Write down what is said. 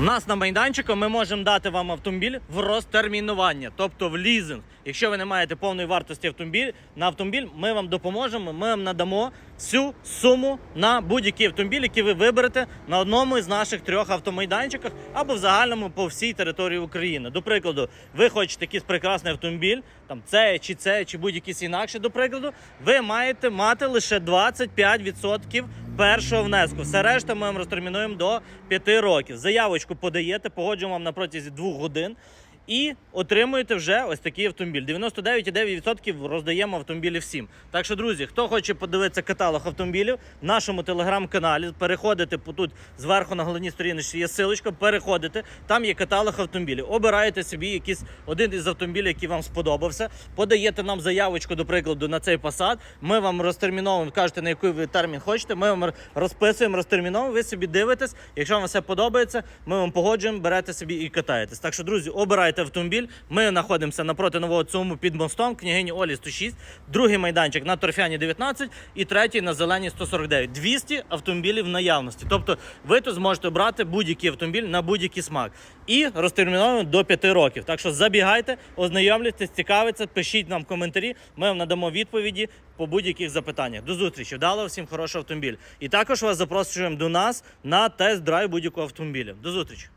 У нас на майданчику ми можемо дати вам автомобіль в розтермінування, тобто в лізинг. Якщо ви не маєте повної вартості автомобіль, на автомобіль, ми вам допоможемо. Ми вам надамо всю суму на будь-який автомобіль, який ви виберете на одному із наших трьох автомайданчиках або в загальному по всій території України. До прикладу, ви хочете якийсь прекрасний автомобіль, там це чи це, чи будь-якийсь інакше, до прикладу, ви маєте мати лише 25% першого внеску. Все решта ми розтермінуємо до 5 років. Заявочку подаєте, погоджуємо вам на протязі 2 годин. І отримуєте вже ось такий автомобіль. 99,9% роздаємо автомобілі всім. Так що, друзі, хто хоче подивитися каталог автомобілів в нашому телеграм-каналі, переходите по тут зверху на головній сторінці є силочка, переходите, там є каталог автомобілів. Обираєте собі якийсь один із автомобілів, який вам сподобався. Подаєте нам заявочку, до прикладу, на цей посад. Ми вам розтерміновуємо, кажете, на який ви термін хочете. Ми вам розписуємо, розтерміновуємо. Ви собі дивитесь. Якщо вам все подобається, ми вам погоджуємо, берете собі і катаєтесь. Так що, друзі, обирайте автомобіль. Ми знаходимося напроти нового цуму під мостом, княгині Олі 106, другий майданчик на торфяні 19 і третій на зеленій 149. 200 автомобілів в наявності. Тобто ви тут зможете брати будь-який автомобіль на будь-який смак. І розтерміновуємо до 5 років. Так що забігайте, ознайомлюйтесь, цікавиться, пишіть нам коментарі. Ми вам надамо відповіді по будь-яких запитаннях. До зустрічі. Вдало всім хороший автомобіль. І також вас запрошуємо до нас на тест-драйв будь-якого автомобіля. До зустрічі.